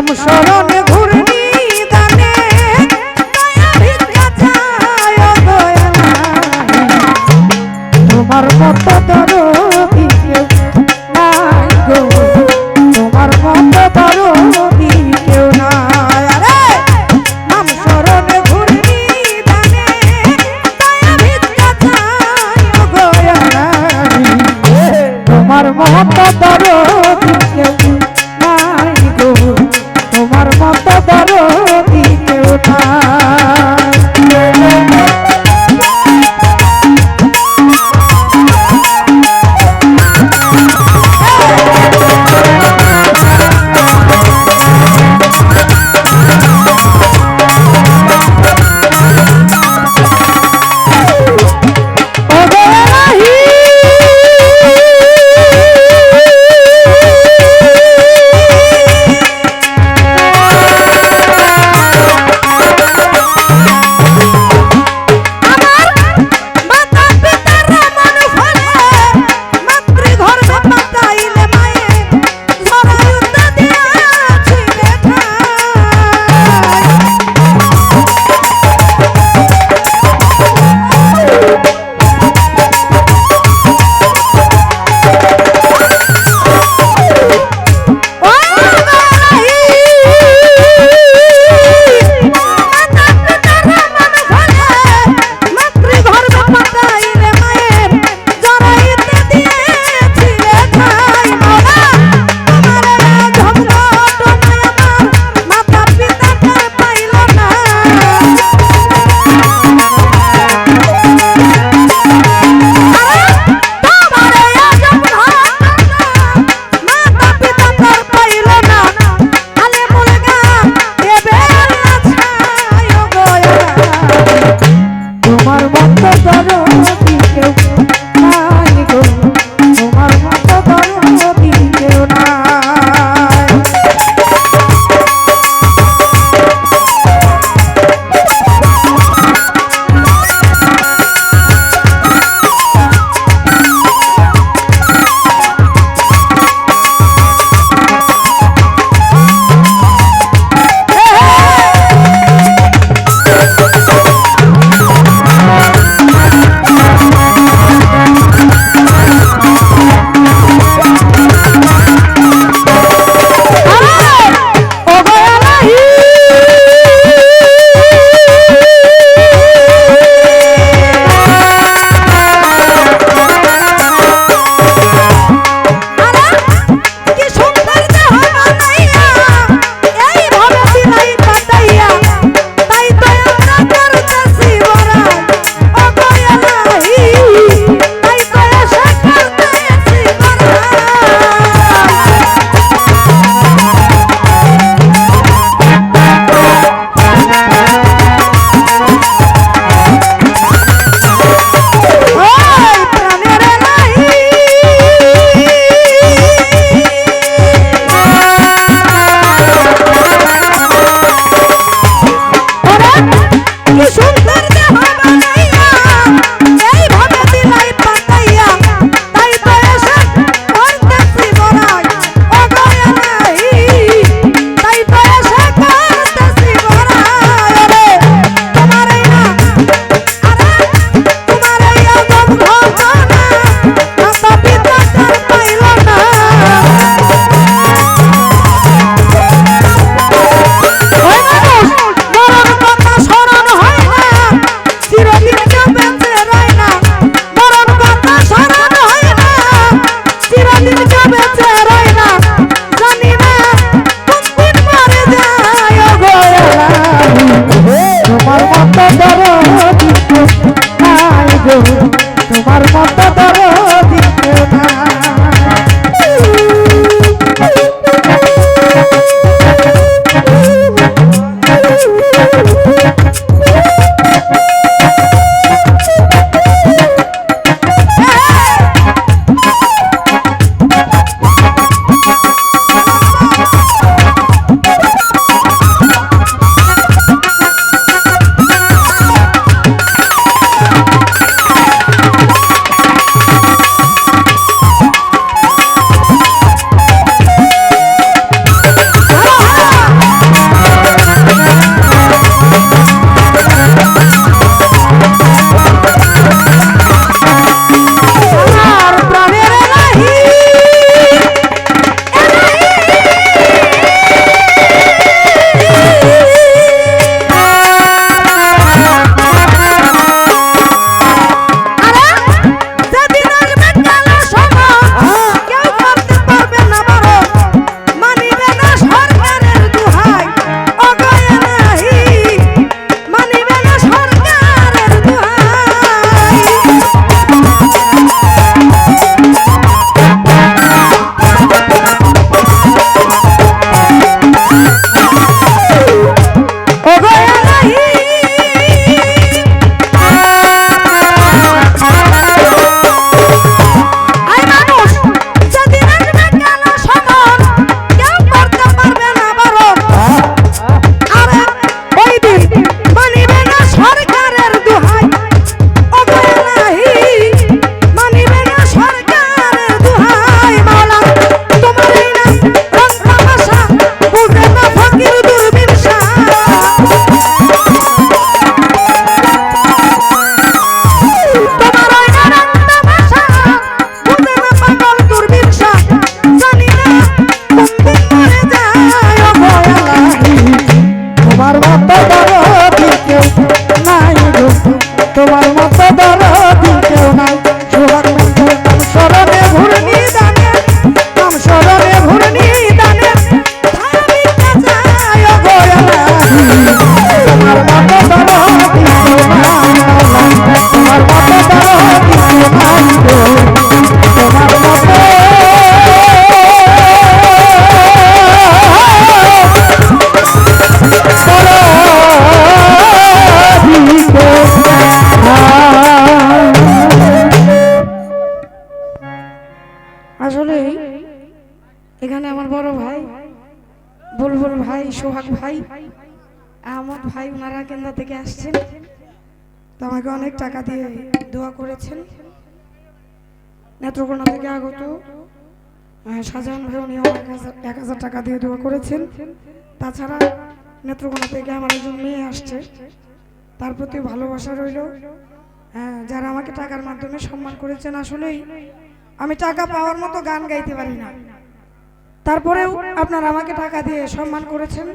নাম স্মরণে তোমার মতো সোহাগ ভাই, আহমদ ভাই ওনারা কেন্দ্র থেকে আসছেন। তো আমাকে অনেক টাকা দিয়ে দোয়া করেছেন। নেত্রকোনা থেকে আগত শাহজাহান ভাই উনি এক হাজার এক হাজার টাকা দিয়ে দোয়া করেছেন। তাছাড়া নেত্রকোনা থেকে আমার একজন মেয়ে আসছে। তার প্রতি ভালোবাসা রইল। হ্যাঁ যারা আমাকে টাকার মাধ্যমে সম্মান করেছেন, আসলেই আমি টাকা পাওয়ার মতো গান গাইতে পারি না। তারপরেও আপনারা আমাকে টাকা দিয়ে সম্মান করেছেন।